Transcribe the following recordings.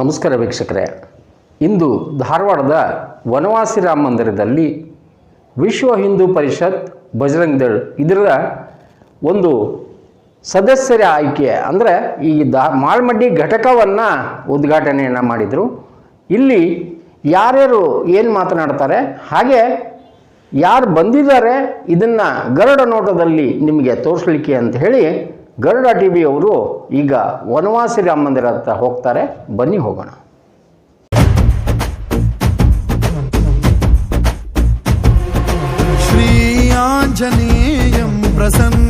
ನಮಸ್ಕಾರ ವೀಕ್ಷಕರೇ. ಇಂದು ಧಾರವಾಡದ ವನವಾಸಿ ರಾಮ ಮಂದಿರದಲ್ಲಿ ವಿಶ್ವ ಹಿಂದೂ ಪರಿಷತ್ ಬಜರಂಗ್ ದಳ್ ಇದರ ಒಂದು ಸದಸ್ಯರ ಆಯ್ಕೆ ಅಂದರೆ ಈ ದಾ ಮಾಳ್ಮಡ್ಡಿ ಘಟಕವನ್ನು ಉದ್ಘಾಟನೆಯನ್ನು ಮಾಡಿದರು. ಇಲ್ಲಿ ಯಾರ್ಯಾರು ಏನು ಮಾತನಾಡ್ತಾರೆ, ಹಾಗೆ ಯಾರು ಬಂದಿದ್ದಾರೆ ಇದನ್ನು ಗರುಡ ನೋಟದಲ್ಲಿ ನಿಮಗೆ ತೋರಿಸ್ಲಿಕ್ಕೆ ಅಂತ ಹೇಳಿ ಗರುಡ ಟಿ ವಿ ಅವರು ಈಗ ವನವಾಸಿ ರಾಮ ಮಂದಿರ ಹತ್ರ ಹೋಗ್ತಾರೆ, ಬನ್ನಿ ಹೋಗೋಣ. ಶ್ರೀ ಆಂಜನೇಯಂ ಪ್ರಸನ್ನ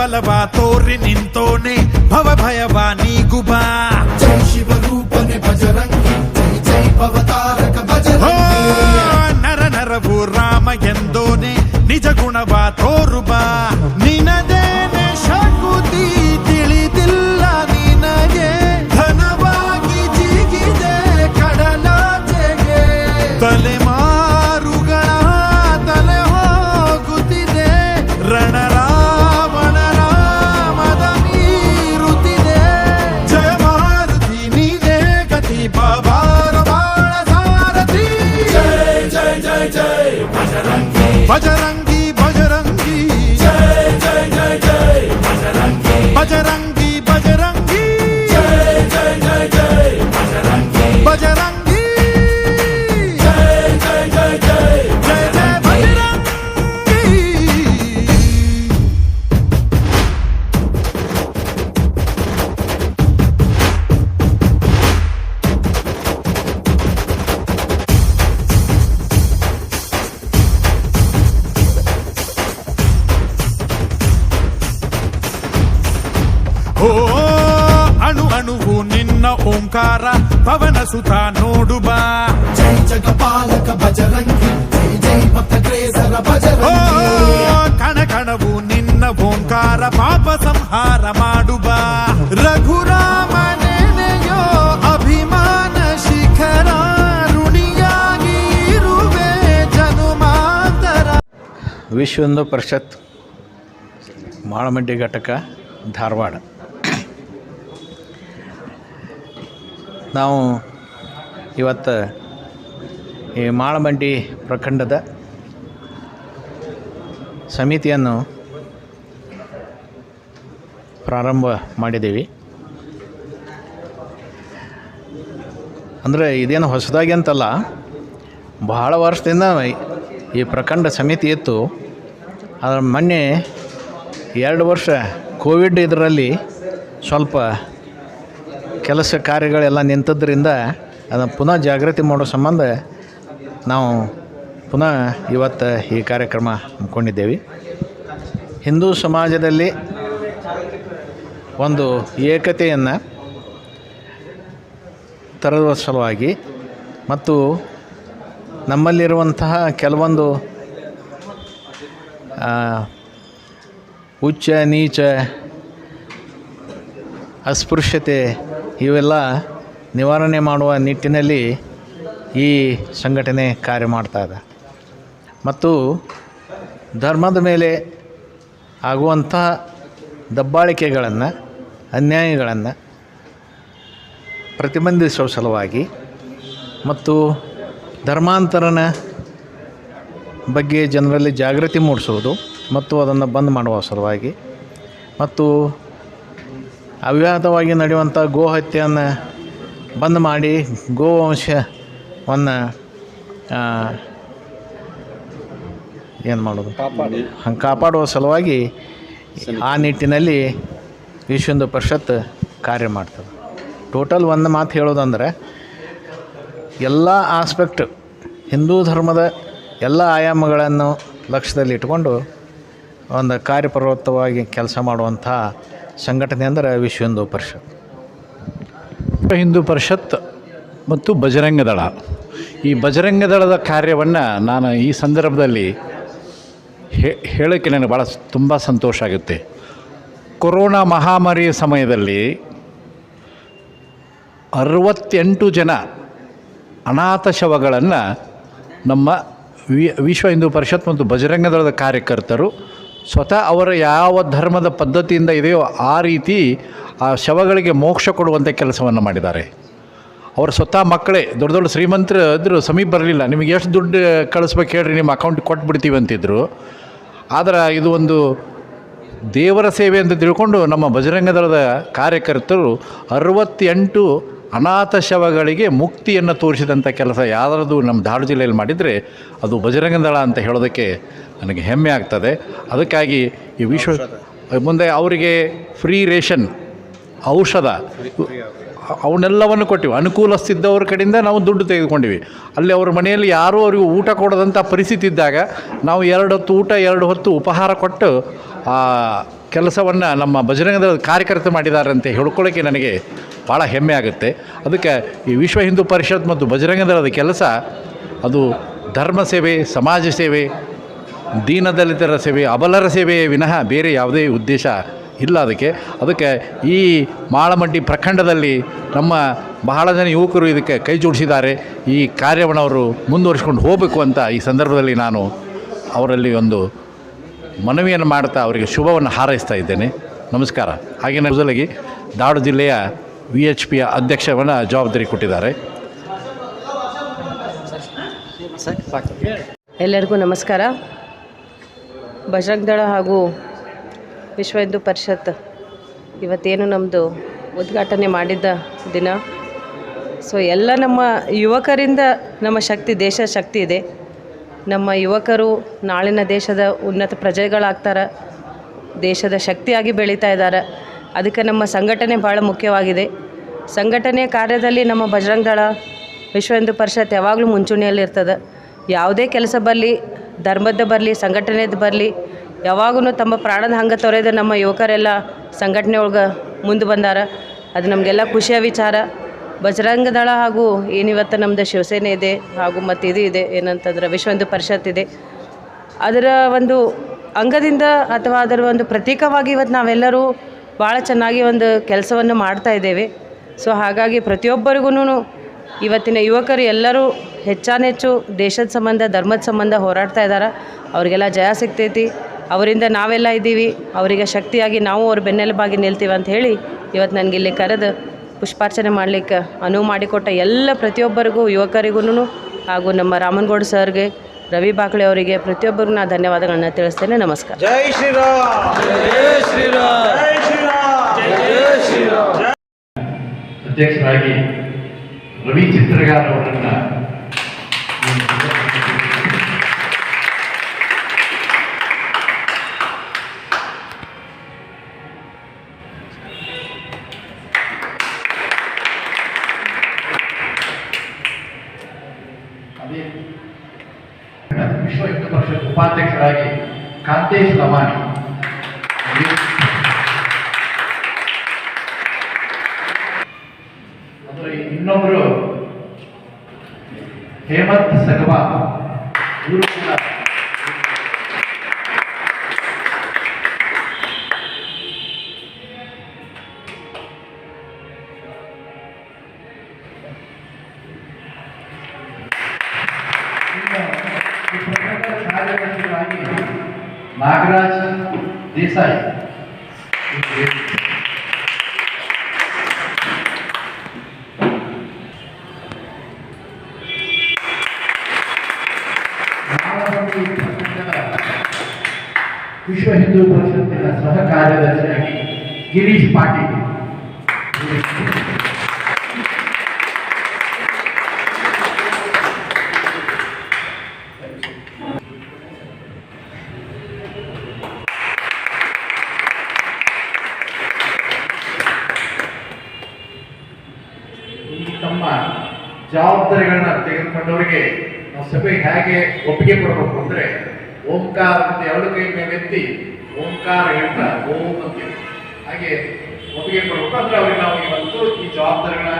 ಬಲವ ತೋರಿ ನಿಂತೋನೆ ಭವ ಭಯವ ನೀಗುಬಾ ಜೈ ಶಿವರೂಪನೆ ಬಜರಂಗಿ ಜೈ ಜೈ ಭವತಾರಕ ಓ ಬಜರಂಗಿ ನರ ನರವು ರಾಮ ಎಂದೋನೆ ನಿಜ ಗುಣವ ತೋರುಬಾ ಓಂಕಾರ ಪವನ ಸುತ ನೋಡು ಬಾ. ಜೈ ಜಗಪಾಲಕ ಬಜರಂಗಿ ಜೈ ಜೈ ಭಕ್ತಗ್ರೇಸರ ಓ ಬಜರಂಗಿ ಕಣ ಕಣವು ನಿನ್ನ ಓಂಕಾರ ಪಾಪ ಸಂಹಾರ ಮಾಡು ಬಾ. ರಘುರಾಮನೆನೆಯೋ ಅಭಿಮಾನ ಶಿಖರ ಋಣಿಯಾಗಿ ಇರುವೆ ಜನುಮಾಂತರ. ವಿಶ್ವ ಹಿಂದೂ ಪರಿಷತ್ ಮಾಳಮಡ್ಡಿ ಘಟಕ ಧಾರವಾಡ. ನಾವು ಇವತ್ತು ಈ ಮಾಳಮಂಡಿ ಪ್ರಖಂಡದ ಸಮಿತಿಯನ್ನು ಪ್ರಾರಂಭ ಮಾಡಿದ್ದೀವಿ. ಅಂದರೆ ಇದೇನು ಹೊಸದಾಗಿ ಅಂತಲ್ಲ, ಬಹಳ ವರ್ಷದಿಂದ ಈ ಪ್ರಖಂಡ ಸಮಿತಿ ಇತ್ತು. ಅದರ ಮೊನ್ನೆ ಎರಡು ವರ್ಷ ಕೋವಿಡ್ ಇದರಲ್ಲಿ ಸ್ವಲ್ಪ ಕೆಲಸ ಕಾರ್ಯಗಳೆಲ್ಲ ನಿಂತದ್ರಿಂದ ಅದನ್ನು ಪುನಃ ಜಾಗೃತಿ ಮಾಡೋ ಸಂಬಂಧ ನಾವು ಪುನಃ ಇವತ್ತು ಈ ಕಾರ್ಯಕ್ರಮ ಹಮ್ಮಿಕೊಂಡಿದ್ದೇವೆ ಹಿಂದೂ ಸಮಾಜದಲ್ಲಿ ಒಂದು ಏಕತೆಯನ್ನು ತರುವ ಸಲುವಾಗಿ ಮತ್ತು ನಮ್ಮಲ್ಲಿರುವಂತಹ ಕೆಲವೊಂದು ಉಚ್ಚ, ನೀಚ ಅಸ್ಪೃಶ್ಯತೆ ಇವೆಲ್ಲ ನಿವಾರಣೆ ಮಾಡುವ ನಿಟ್ಟಿನಲ್ಲಿ ಈ ಸಂಘಟನೆ ಕಾರ್ಯ ಮಾಡ್ತಾ ಇದೆ. ಮತ್ತು ಧರ್ಮದ ಮೇಲೆ ಆಗುವಂಥ ದಬ್ಬಾಳಿಕೆಗಳನ್ನು, ಅನ್ಯಾಯಗಳನ್ನು ಪ್ರತಿಬಂಧಿಸುವ ಸಲುವಾಗಿ ಮತ್ತು ಧರ್ಮಾಂತರನ ಬಗ್ಗೆ ಜನರಲ್ಲಿ ಜಾಗೃತಿ ಮೂಡಿಸುವುದು ಮತ್ತು ಅದನ್ನು ಬಂದ್ ಮಾಡುವ ಸಲುವಾಗಿ ಮತ್ತು ಅವ್ಯಾಹತವಾಗಿ ನಡೆಯುವಂಥ ಗೋ ಹತ್ಯೆಯನ್ನು ಬಂದ್ ಮಾಡಿ ಗೋವಂಶವನ್ನು ಏನು ಮಾಡೋದು? ಹಂಗೆ ಕಾಪಾಡುವ ಸಲುವಾಗಿ ಆ ನಿಟ್ಟಿನಲ್ಲಿ ವಿಶ್ವ ಪರಿಷತ್ ಕಾರ್ಯ ಮಾಡ್ತದೆ. ಟೋಟಲ್ ಒಂದು ಮಾತು ಹೇಳೋದಂದರೆ, ಎಲ್ಲ ಆಸ್ಪೆಕ್ಟ್ ಹಿಂದೂ ಧರ್ಮದ ಎಲ್ಲ ಆಯಾಮಗಳನ್ನು ಲಕ್ಷ್ಯದಲ್ಲಿ ಇಟ್ಕೊಂಡು ಒಂದು ಕಾರ್ಯಪ್ರವೃತ್ತವಾಗಿ ಕೆಲಸ ಮಾಡುವಂಥ ಸಂಘಟನೆ ಅಂದರೆ ವಿಶ್ವ ಹಿಂದೂ ಪರಿಷತ್. ವಿಶ್ವ ಹಿಂದೂ ಪರಿಷತ್ ಮತ್ತು ಬಜರಂಗ ದಳ. ಈ ಬಜರಂಗ ದಳದ ಕಾರ್ಯವನ್ನು ನಾನು ಈ ಸಂದರ್ಭದಲ್ಲಿ ಹೇಳೋಕ್ಕೆ ನನಗೆ ಭಾಳ ತುಂಬ ಸಂತೋಷ ಆಗುತ್ತೆ. ಕೊರೋನಾ ಮಹಾಮಾರಿಯ ಸಮಯದಲ್ಲಿ ಅರವತ್ತೆಂಟು ಜನ ಅನಾಥ ಶವಗಳನ್ನು ನಮ್ಮ ವಿಶ್ವ ಹಿಂದೂ ಪರಿಷತ್ ಮತ್ತು ಬಜರಂಗ ದಳದ ಕಾರ್ಯಕರ್ತರು ಸ್ವತಃ ಅವರ ಯಾವ ಧರ್ಮದ ಪದ್ಧತಿಯಿಂದ ಇದೆಯೋ ಆ ರೀತಿ ಆ ಶವಗಳಿಗೆ ಮೋಕ್ಷ ಕೊಡುವಂಥ ಕೆಲಸವನ್ನು ಮಾಡಿದ್ದಾರೆ. ಅವರು ಸ್ವತಃ ಮಕ್ಕಳೇ, ದೊಡ್ಡ ದೊಡ್ಡ ಶ್ರೀಮಂತರು ಇದ್ದರು ಸಮೀಪ ಬರಲಿಲ್ಲ. ನಿಮಗೆ ಎಷ್ಟು ದುಡ್ಡು ಕಳಿಸ್ಬೇಕು ಹೇಳ್ರಿ, ನಿಮ್ಮ ಅಕೌಂಟ್ ಕೊಟ್ಬಿಡ್ತೀವಿ ಅಂತಿದ್ರು. ಆದರೆ ಇದು ಒಂದು ದೇವರ ಸೇವೆ ಅಂತ ತಿಳ್ಕೊಂಡು ನಮ್ಮ ಬಜರಂಗ ದಳದ ಕಾರ್ಯಕರ್ತರು ಅರವತ್ತೆಂಟು ಅನಾಥ ಶವಗಳಿಗೆ ಮುಕ್ತಿಯನ್ನು ತೋರಿಸಿದಂಥ ಕೆಲಸ ಯಾರದು ನಮ್ಮ ಧಾರವಾಡ ಜಿಲ್ಲೆಯಲ್ಲಿ ಮಾಡಿದರೆ ಅದು ಬಜರಂಗ ದಳ ಅಂತ ಹೇಳೋದಕ್ಕೆ ನನಗೆ ಹೆಮ್ಮೆ ಆಗ್ತದೆ. ಅದಕ್ಕಾಗಿ ಈ ವಿಶ್ವ ಮುಂದೆ ಅವರಿಗೆ ಫ್ರೀ ರೇಷನ್ ಔಷಧ ಅವನ್ನೆಲ್ಲವನ್ನು ಕೊಟ್ಟಿವಿ. ಅನುಕೂಲಿಸ್ತಿದ್ದವ್ರ ಕಡೆಯಿಂದ ನಾವು ದುಡ್ಡು ತೆಗೆದುಕೊಂಡಿವಿ. ಅಲ್ಲಿ ಅವ್ರ ಮನೆಯಲ್ಲಿ ಯಾರೂ ಅವರಿಗೆ ಊಟ ಕೊಡದಂಥ ಪರಿಸ್ಥಿತಿ ಇದ್ದಾಗ ನಾವು ಎರಡು ಹೊತ್ತು ಊಟ ಎರಡು ಹೊತ್ತು ಉಪಹಾರ ಕೊಟ್ಟು ಆ ಕೆಲಸವನ್ನು ನಮ್ಮ ಬಜರಂಗದ ಕಾರ್ಯಕರ್ತ ಮಾಡಿದ್ದಾರೆ ಅಂತ ಹೇಳ್ಕೊಳ್ಳೋಕ್ಕೆ ನನಗೆ ಭಾಳ ಹೆಮ್ಮೆ ಆಗುತ್ತೆ. ಅದಕ್ಕೆ ಈ ವಿಶ್ವ ಹಿಂದೂ ಪರಿಷತ್ ಮತ್ತು ಭಜರಂಗದಳದ ಕೆಲಸ ಅದು ಧರ್ಮ ಸೇವೆ ಸಮಾಜ ಸೇವೆ ದೀನದಲಿತರ ಸೇವೆ, ಅಬಲರ ಸೇವೆಯೇ ವಿನಃ ಬೇರೆ ಯಾವುದೇ ಉದ್ದೇಶ ಇಲ್ಲ ಅದಕ್ಕೆ. ಅದಕ್ಕೆ ಈ ಮಾಳಮಡ್ಡಿ ಪ್ರಖಂಡದಲ್ಲಿ ನಮ್ಮ ಬಹಳ ಜನ ಯುವಕರು ಇದಕ್ಕೆ ಕೈ ಜೋಡಿಸಿದ್ದಾರೆ. ಈ ಕಾರ್ಯವನ್ನು ಅವರು ಮುಂದುವರಿಸ್ಕೊಂಡು ಹೋಗಬೇಕು ಅಂತ ಈ ಸಂದರ್ಭದಲ್ಲಿ ನಾನು ಅವರಲ್ಲಿ ಒಂದು ಮನವಿಯನ್ನು ಮಾಡ್ತಾ ಅವರಿಗೆ ಶುಭವನ್ನು ಹಾರೈಸ್ತಾ ಇದ್ದೇನೆ. ನಮಸ್ಕಾರ. ಹಾಗೆಯೇ ಮೊದಲಿಗೆ ದಾಡು ಜಿಲ್ಲೆಯ ವಿ ಎಚ್ ಪಿಯ ಅಧ್ಯಕ್ಷವನ್ನು ಜವಾಬ್ದಾರಿ ಕೊಟ್ಟಿದ್ದಾರೆ. ಎಲ್ಲರಿಗೂ ನಮಸ್ಕಾರ. ಬಜರಂಗ ದಳ ಹಾಗೂ ವಿಶ್ವ ಹಿಂದೂ ಪರಿಷತ್ ಇವತ್ತೇನು ನಮ್ಮದು ಉದ್ಘಾಟನೆ ಮಾಡಿದ್ದ ದಿನ. ಸೊ ಎಲ್ಲ ನಮ್ಮ ಯುವಕರಿಂದ ನಮ್ಮ ಶಕ್ತಿ, ದೇಶ ಶಕ್ತಿ ಇದೆ. ನಮ್ಮ ಯುವಕರು ನಾಳಿನ ದೇಶದ ಉನ್ನತ ಪ್ರಜೆಗಳಾಗ್ತಾರೆ. ದೇಶದ ಶಕ್ತಿಯಾಗಿ ಬೆಳೀತಾ ಇದ್ದಾರೆ. ಅದಕ್ಕೆ ನಮ್ಮ ಸಂಘಟನೆ ಭಾಳ ಮುಖ್ಯವಾಗಿದೆ. ಸಂಘಟನೆ ಕಾರ್ಯದಲ್ಲಿ ನಮ್ಮ ಬಜರಂಗ ದಳ, ವಿಶ್ವ ಹಿಂದೂ ಪರಿಷತ್ ಯಾವಾಗಲೂ ಮುಂಚೂಣಿಯಲ್ಲಿ ಇರ್ತದೆ ಯಾವುದೇ ಕೆಲಸ ಬರಲಿ ಧರ್ಮದ ಬರಲಿ, ಸಂಘಟನೆದು ಬರಲಿ ಯಾವಾಗೂ ತಮ್ಮ ಪ್ರಾಣದ ಹಂಗೆ ತೊರೆದ ನಮ್ಮ ಯುವಕರೆಲ್ಲ ಸಂಘಟನೆ ಒಳಗೆ ಮುಂದೆ ಬಂದಾರ. ಅದು ನಮಗೆಲ್ಲ ಖುಷಿಯ ವಿಚಾರ. ಬಜರಂಗ ದಳ ಹಾಗೂ ಏನಿವತ್ತು ನಮ್ಮದು ಶಿವಸೇನೆ ಇದೆ ಹಾಗೂ ಮತ್ತು ಇದು ಇದೆ, ಏನಂತಂದ್ರೆ ವಿಶ್ವ ಹಿಂದೂ ಪರಿಷತ್ ಇದೆ. ಅದರ ಒಂದು ಅಂಗದಿಂದ ಅಥವಾ ಅದರ ಒಂದು ಪ್ರತೀಕವಾಗಿ ಇವತ್ತು ನಾವೆಲ್ಲರೂ ಭಾಳ ಚೆನ್ನಾಗಿ ಒಂದು ಕೆಲಸವನ್ನು ಮಾಡ್ತಾ ಇದ್ದೇವೆ. ಸೊ ಹಾಗಾಗಿ ಪ್ರತಿಯೊಬ್ಬರಿಗೂ ಇವತ್ತಿನ ಯುವಕರು ಎಲ್ಲರೂ ಹೆಚ್ಚಾನೆಚ್ಚು ದೇಶದ ಸಂಬಂಧ ಧರ್ಮದ ಸಂಬಂಧ ಹೋರಾಡ್ತಾ ಇದ್ದಾರೆ ಅವರಿಗೆಲ್ಲ ಜಯ ಸಿಗ್ತೈತಿ. ಅವರಿಂದ ನಾವೆಲ್ಲ ಇದ್ದೀವಿ. ಅವರಿಗೆ ಶಕ್ತಿಯಾಗಿ ನಾವು ಅವ್ರ ಬೆನ್ನೆಲುಬಾಗಿ ನಿಲ್ತೀವಿ ಅಂತ ಹೇಳಿ ಇವತ್ತು ನನಗೆ ಇಲ್ಲಿ ಕರೆದು ಪುಷ್ಪಾರ್ಚನೆ ಮಾಡಲಿಕ್ಕೆ ಅನುವು ಮಾಡಿಕೊಟ್ಟ ಎಲ್ಲ ಪ್ರತಿಯೊಬ್ಬರಿಗೂ ಯುವಕರಿಗೂ ಹಾಗೂ ನಮ್ಮ ರಾಮನಗೌಡ ಸರ್ಗೆ ರವಿ ಬಾಕ್ಳೆ ಅವರಿಗೆ ಪ್ರತಿಯೊಬ್ಬರಿಗೂ ನಾನು ಧನ್ಯವಾದಗಳನ್ನ ತಿಳಿಸ್ತೇನೆ. ನಮಸ್ಕಾರ. ಅಧ್ಯಕ್ಷರಾಗಿ ರವಿ ಚಿತ್ರಗಾರ ಅವರನ್ನು ಅದೇ ವಿಶ್ವ ಹಿಂದೂ ಪರಿಷತ್ ಉಪಾಧ್ಯಕ್ಷರಾಗಿ ಕಾಂತೇಶ್ ಲಮಾಣಿ हेमंत सकवा ವಿಶ್ವ ಹಿಂದೂ ಪರಿಷತ್ತಿನ ಸಹ ಕಾರ್ಯದರ್ಶಿಯಾಗಿ ಗಿರೀಶ್ ಪಾಟೀಲ್. ತಮ್ಮ ಜವಾಬ್ದಾರಿಗಳನ್ನ ತೆಗೆದುಕೊಂಡವರಿಗೆ ನಾವು ಸಭೆಗೆ ಹೇಗೆ ಒಪ್ಪಿಗೆ ಕೊಡಬೇಕು ಅಂದ್ರೆ ಓಂಕಾರ ಅಂತ ಎರಡು ಕೈ ಮೇಲೆ ಎತ್ತಿ ಓಂಕಾರ ಹೇಳ್ತಾ ಓಂ ಅಂತ ಹಾಗೆ ಒಪ್ಪಿಗೆ ಕೊಡಬೇಕು. ಅಂದ್ರೆ ಅವ್ರಿಗೆ ನಾವು ಇವತ್ತು ಈ ಜವಾಬ್ದಾರಿಗಳ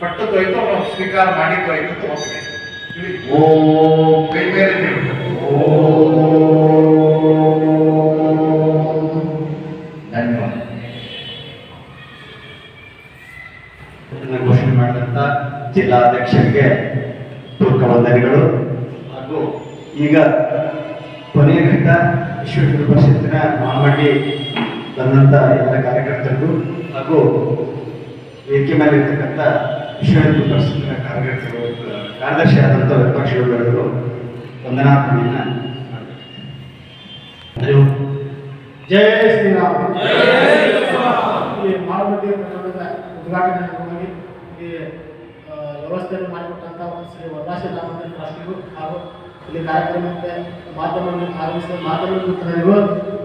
ಪಟ್ಟದ್ದು ಆಯ್ತು ಅವ್ರು ಸ್ವೀಕಾರ ಮಾಡಿದ್ದು ಆಯ್ತು ಅಂತ ಕೈ ಮೇಲೆ ಘೋಷಣೆ ಜಿಲ್ಲಾಧ್ಯಕ್ಷರಿಗೆ ಪೂರ್ವಕ ವಂದನೆಗಳು ಹಾಗೂ ಈಗ ಮಾಮಡ್ಡಿ ಬಂದಂತ ಎಲ್ಲ ಕಾರ್ಯಕರ್ತರು ಹಾಗೂ ವೇದಿಕೆ ಮೇಲೆ ಇರ್ತಕ್ಕಂಥ ವಿಶ್ವ ಹಿಂದೂ ಕಾರ್ಯಕರ್ತರು ಕಾರ್ಯದರ್ಶಿ ಆದಂಥ ವಿಪಕ್ಷಗಳು ವಂದನಾರ್ಪಣೆಯನ್ನ ಜಯ ಶ್ರೀರಾಮ್. ಈ ಮಾರುಕಟ್ಟೆ ಪ್ರಕರಣದ ಉದ್ಘಾಟನೆ ಅಂಗವಾಗಿ ಈ ವ್ಯವಸ್ಥೆಯನ್ನು ಮಾಡಿಕೊಟ್ಟಂತ ಒಂದು ಶ್ರೀ ವರದಾಸಿ ರಾಮಚಂದ್ರ ಟ್ರಸ್ಟಿಗೂ ಹಾಗೂ ಇಲ್ಲಿ ಕಾರ್ಯಕ್ರಮಕ್ಕೆ ಮಾಧ್ಯಮವನ್ನು ಆರಂಭಿಸಿದ ಮಾಧ್ಯಮ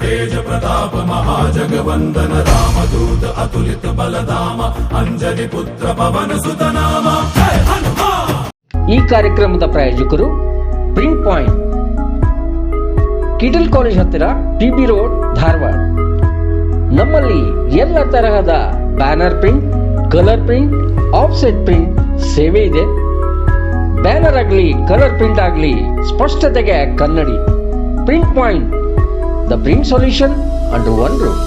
ತೇಜ ಪ್ರತಾಪ ಮಹಾಜಗವಂದನ ರಾಮದೂತ ಅತುಲಿತ ಬಲಧಾಮ ಅಂಜನಿ ಪುತ್ರ ಪವನ ಸುತನಾಮ. ಈ ಕಾರ್ಯಕ್ರಮದ ಪ್ರಾಯೋಜಕರು ಪ್ರಿಂಟ್ ಪಾಯಿಂಟ್ ಕಿಟಲ್ ಕಾಲೇಜ್ ಹತ್ತಿರ ಟಿಬಿ ರೋಡ್, ಧಾರವಾಡ. ನಮ್ಮಲ್ಲಿ ಎಲ್ಲ ತರಹದ banner print, colour print, offset print ಸೇವೆ ಇದೆ. ಬ್ಯಾನರ್ ಆಗಲಿ, ಕಲರ್ ಪ್ರಿಂಟ್ ಆಗಲಿ, ಸ್ಪಷ್ಟತೆಗೆ ಕನ್ನಡಿ. Print point the print solution under one roof